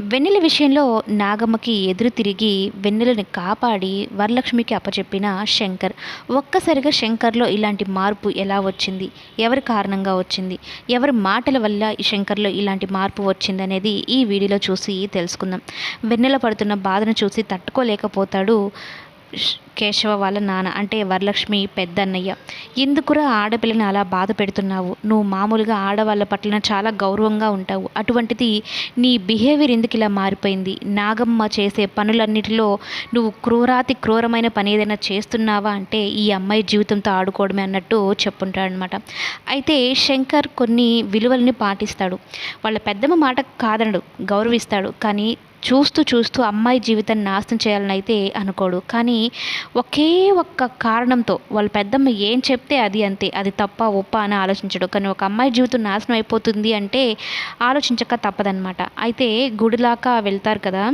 వెన్నెల విషయంలో నాగమ్మకి ఎదురు తిరిగి వెన్నెలని కాపాడి వరలక్ష్మికి అప్పచెప్పిన శంకర్. ఒక్కసారిగా శంకర్లో ఇలాంటి మార్పు ఎలా వచ్చింది? ఎవరి కారణంగా వచ్చింది? ఎవరి మాటల వల్ల ఈ శంకర్లో ఇలాంటి మార్పు వచ్చింది అనేది ఈ వీడియోలో చూసి తెలుసుకుందాం. వెన్నెల పడుతున్న బాధను చూసి తట్టుకోలేకపోతాడు కేశవ వాళ్ళ నాన్న అంటే వరలక్ష్మి పెద్దన్నయ్య. ఎందుకురా ఆడపిల్లని అలా బాధ పెడుతున్నావు? నువ్వు మామూలుగా ఆడవాళ్ళ పట్ల చాలా గౌరవంగా ఉంటావు. అటువంటిది నీ బిహేవియర్ ఎందుకు ఇలా మారిపోయింది? నాగమ్మ చేసే పనులన్నిటిలో నువ్వు క్రూరాతి క్రూరమైన పని ఏదైనా చేస్తున్నావా అంటే ఈ అమ్మాయి జీవితంతో ఆడుకోవడమే అన్నట్టు చెప్పుంటాడనమాట అయితే శంకర్ కొన్ని విలువల్ని పాటిస్తాడు. వాళ్ళ పెద్దమ్మ మాట కాదనడు గౌరవిస్తాడు. కానీ చూస్తూ చూస్తూ అమ్మాయి జీవితాన్ని నాశనం చేయాలని అయితే అనుకోడు. కానీ ఒకే ఒక్క కారణంతో వాళ్ళ పెద్దమ్మ ఏం చెప్తే అది అంతే. అది తప్ప ఒప్ప అని ఆలోచించడు. కానీ ఒక అమ్మాయి జీవితం నాశనం అయిపోతుంది అంటే ఆలోచించక తప్పదనమాట అయితే గుడిలాగా వెళ్తారు కదా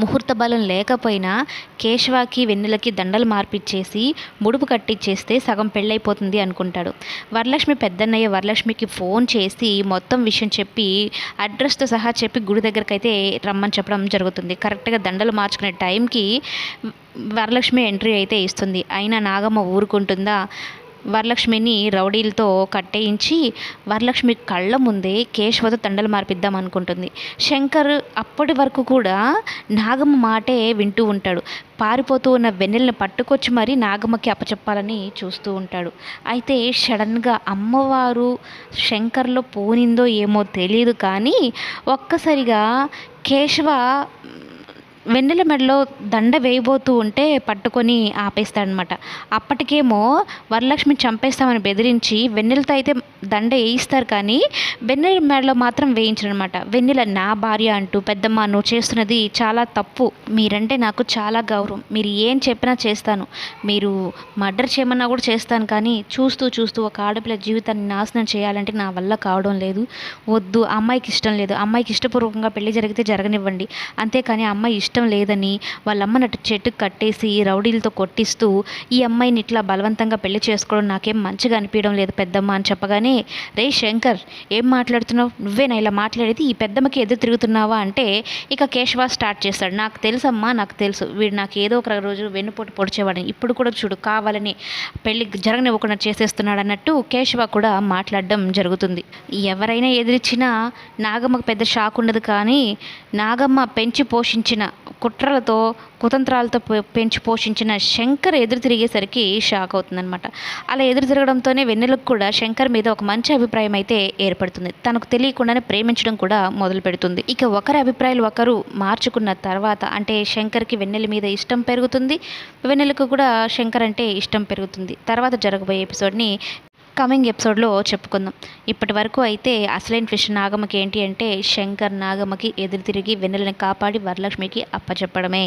ముహూర్త బలం లేకపోయినా కేశవాకి వెన్నెలకి దండలు మార్పిచ్చేసి ముడుపు కట్టిచ్చేస్తే సగం పెళ్ళైపోతుంది అనుకుంటాడు. వరలక్ష్మి పెద్దన్నయ్య వరలక్ష్మికి ఫోన్ చేసి మొత్తం విషయం చెప్పి అడ్రస్తో సహా చెప్పి గుడి దగ్గరికి అయితే రమ్మని చెప్పడం జరుగుతుంది. కరెక్ట్గా దండలు మార్చుకునే టైంకి వరలక్ష్మి ఎంట్రీ అయితే ఇస్తుంది. అయినా నాగమ్మ ఊరుకుంటుందా? వరలక్ష్మిని రౌడీలతో కట్టేయించి వరలక్ష్మి కళ్ళ ముందే కేశవతో తండలు మార్పిద్దాం అనుకుంటుంది. శంకర్ అప్పటి వరకు కూడా నాగమ్మ మాటే వింటూ ఉంటాడు. పారిపోతూ ఉన్న వెన్నెల్ని పట్టుకొచ్చి మరీ నాగమ్మకి అప్పచెప్పాలని చూస్తూ ఉంటాడు. అయితే సడన్గా అమ్మవారు శంకర్లో పోనిందో ఏమో తెలియదు కానీ ఒక్కసారిగా కేశవ వెన్నెల మెడలో దండ వేయబోతూ ఉంటే పట్టుకొని ఆపేస్తాడనమాట. అప్పటికేమో వరలక్ష్మి చంపేస్తామని బెదిరించి వెన్నెలతో అయితే దండ వేయిస్తారు కానీ వెన్నెల మెడలో మాత్రం వేయించడనమాట. వెన్నెల నా భార్య అంటూ పెద్దమ్మ నువ్వు చేస్తున్నది చాలా తప్పు. మీరంటే నాకు చాలా గౌరవం. మీరు ఏం చెప్పినా చేస్తాను. మీరు మర్డర్ చేయమన్నా కూడా చేస్తాను కానీ చూస్తూ చూస్తూ ఒక ఆడపిల్ల జీవితాన్ని నాశనం చేయాలంటే నా వల్ల కావడం లేదు. వద్దు అమ్మాయికి ఇష్టం లేదు. అమ్మాయికి ఇష్టపూర్వకంగా పెళ్ళి జరిగితే జరగనివ్వండి. అంతేకాని అమ్మాయి ఇష్టం లేదని వాళ్ళ అమ్మని అటు చెట్టుకు కట్టేసి రౌడీలతో కొట్టిస్తూ ఈ అమ్మాయిని ఇట్లా బలవంతంగా పెళ్ళి చేసుకోవడం నాకేం మంచిగా అనిపించడం లేదు పెద్దమ్మ అని చెప్పగానే రే శంకర్ ఏం మాట్లాడుతున్నావు? నువ్వేనా ఇలా మాట్లాడేది? ఈ పెద్దమ్మకి ఎదురు తిరుగుతున్నావా? అంటే ఇక కేశవ స్టార్ట్ చేస్తాడు. నాకు తెలుసమ్మా నాకు తెలుసు. వీడు నాకు ఏదో ఒక రోజు వెన్నుపోటు పొడిచేవాడని. ఇప్పుడు కూడా చూడు కావాలని పెళ్ళి జరగనివ్వకుండా చేసేస్తున్నాడు అన్నట్టు కేశవ కూడా మాట్లాడడం జరుగుతుంది. ఎవరైనా ఎదిరించినా నాగమ్మకు పెద్ద షాక్ ఉండదు కానీ నాగమ్మ పెంచి పోషించిన కుట్రలతో కుతంత్రాలతో పెంచి పోషించిన శంకర్ ఎదురు తిరిగేసరికి షాక్ అవుతుందనమాట అలా ఎదురు తిరగడంతోనే వెన్నెలకు కూడా శంకర్ మీద ఒక మంచి అభిప్రాయం అయితే ఏర్పడుతుంది. తనకు తెలియకుండానే ప్రేమించడం కూడా మొదలు పెడుతుంది. ఇక ఒకరి అభిప్రాయాలు ఒకరు మార్చుకున్న తర్వాత అంటే శంకర్కి వెన్నెల మీద ఇష్టం పెరుగుతుంది. వెన్నెలకు కూడా శంకర్ అంటే ఇష్టం పెరుగుతుంది. తర్వాత జరగబోయే ఎపిసోడ్ని కమింగ్ ఎపిసోడ్లో చెప్పుకుందాం. ఇప్పటి వరకు అయితే అసలైన ఫిష్ నాగమ్మకి ఏంటి అంటే శంకర్ నాగమ్మకి ఎదురు తిరిగి వెన్నెలని కాపాడి వరలక్ష్మికి అప్పచెప్పడమే.